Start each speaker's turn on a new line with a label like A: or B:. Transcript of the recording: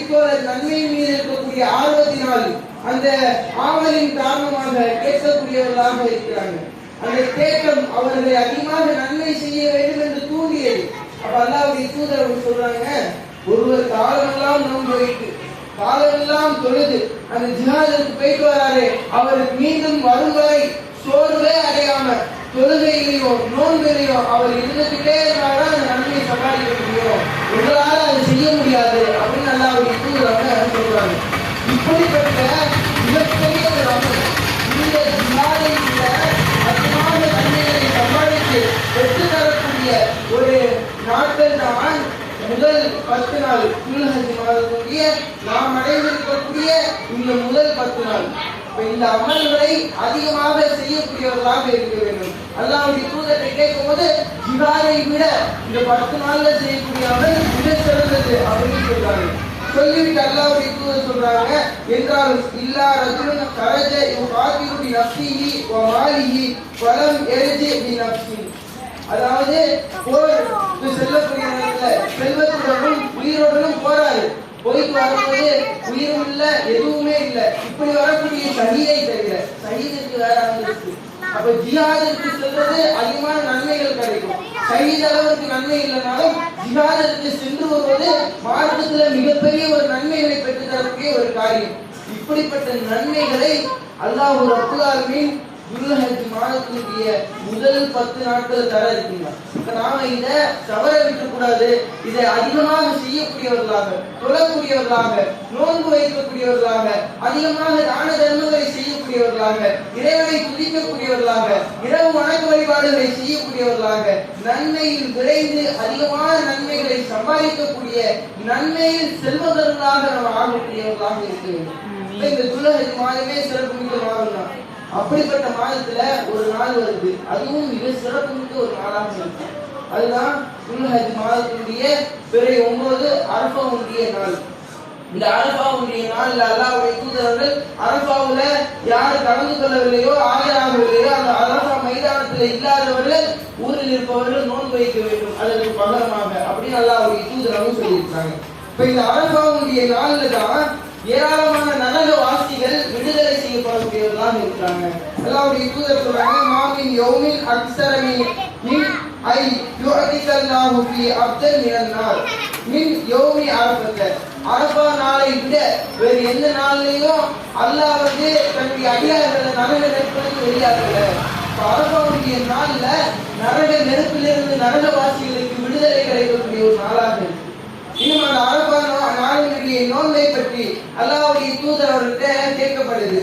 A: நன்மை மீது இருக்கக்கூடிய ஆர்வத்தினால் அந்த ஆவலின் காரணமாக கேட்கக்கூடியவர்களாக இருக்கிறாங்க அந்த தேட்டம் அவர்களை அதிகமாக நன்மை செய்ய வேண்டும் என்று தூண்டியது. அப்ப அல்லாவுடைய தூதர் அவங்க சொல்றாங்க ஒருவர் காலமெல்லாம் நோன்பு வைத்து காலமெல்லாம் தொழுது அந்த ஜிஹாதுக்கு போயிட்டு வராரு அவருக்கு மீண்டும் வரும் வரை சோர்வே அடையாம தொழுகையிலையோ நோன்பிலையோ அவர் இருந்துகிட்டே இருந்தால்தான் அந்த நன்மையை சமாளிக்க முடியும்? உங்களால் அதை செய்ய பத்து நாள் குல்ஹஜ் மாதத்துடைய நாம் அடைந்திருக்கக்கூடிய இந்த முதல் பத்து நாள். இப்ப இந்த அமல்களை அதிகமாக செய்யக்கூடியவர்களாக இருக்க வேண்டும். அல்லாவுடைய தூதரை கேட்கும் போது ஜிஹாரை விட இந்த பத்து நாள்ல செய்யக்கூடிய அமல் மிக சிறந்தது அப்படின்னு சொல்றாங்க சொல்லிவிட்டு அல்லாவுடைய தூதர் சொல்றாங்க என்றாலும் இல்லா ரஜுலன் கரஜ யுகாதிரு நப்சிஹி வ பலம் எரிஜி நீ நப்சிஹி அதாவது போர் செல்லக்கூடிய நேரத்துல செல்வத்துடனும் உயிரோடனும் போறாரு. போயிட்டு வரும்போது உயிரும் இல்ல எதுவுமே இல்ல. இப்படி வரக்கூடிய சகிதை தவிர சகிதுக்கு வேற இருக்கு. அப்ப ஜிஹாதிற்கு செல்வது அதிகமான நன்மைகள் கிடைக்கும். சகித அளவுக்கு நன்மை இல்லைனாலும் ஜிஹாதிற்கு சென்று வருவது மார்க்கத்துல மிகப்பெரிய ஒரு நன்மைகளை பெற்று தரக்கூடிய ஒரு காரியம். இப்படிப்பட்ட நன்மைகளை அல்லாஹ் ஒரு அப்புதாலுமின் துல்ஹஜ் மாதத்தினுடைய முதல் பத்து நாட்கள் தர இருக்கீங்க. இப்ப நாம இத தவற விட்டு கூடாது இதை அதிகமாக செய்யக்கூடியவர்களாக தொழக்கூடியவர்களாக நோன்பு வைக்கக்கூடியவர்களாக அதிகமாக தான தர்மங்களை செய்யக்கூடியவர்களாக இறைவனை துதிக்கக்கூடியவர்களாக இரவு வணக்க வழிபாடுகளை செய்யக்கூடியவர்களாக நன்மையில் விரைந்து அதிகமான நன்மைகளை சம்பாதிக்கக்கூடிய நன்மையில் செல்வதற்காக நம்ம ஆகக்கூடியவர்களாக இருக்க வேண்டும். இந்த துலகஜ் மாதமே சிறப்பு மிக்க மாதம் அப்படிப்பட்ட மாதத்துல ஒரு நாள் வருது. அதுவும் மிக சிறப்பு மிக்க ஒரு நாளாக இருக்கு. அதுதான் துல்ஹஜ் மாதத்தினுடைய பிறை ஒன்பது அரபாவுடைய நாள். இந்த அரபாவுடைய நாள்ல அல்லாவுடைய தூதரர்கள் அரபாவுல யார் கலந்து கொள்ளவில்லையோ ஆஜராகவில்லையோ அந்த அரபா மைதானத்துல இல்லாதவர்கள் ஊரில் இருப்பவர்கள் நோன்பு வைக்க வேண்டும். அதற்கு பகரமாக அப்படின்னு அல்லாவுடைய தூதரர்கள் சொல்லியிருக்காங்க. இப்ப இந்த அரபாவுடைய நாள்ல தான் ஏராளமான நரக வாசிகள் விடுதலை செய்யப்படக்கூடியவர்களாக இருக்கிறாங்க. அல்லாவுடைய தூதர் சொல்றாங்க மாமின் யௌமின் அக்ஸரமி மின் ஐ யுஅதிகல்லாஹு ஃபி அப்தல் மினன் மின் யௌமி அரஃபத்த. அரஃபா நாளை விட வேறு எந்த நாள்லயும் அல்லாஹ் வந்து தன்னுடைய அடியார்களை நரக நெருப்பிலிருந்து வெளியாகல. இப்ப அரபாவுடைய நாள்ல நரக நெருப்பிலிருந்து நரகவாசிகளுக்கு விடுதலை கிடைக்கக்கூடிய ஒரு நாளாக இருக்கு. இன்னும் அந்த அரபா நாளினுடைய நோன்பை பற்றி அல்லாவுடைய தூதர் அவர்கிட்ட கேட்கப்படுது.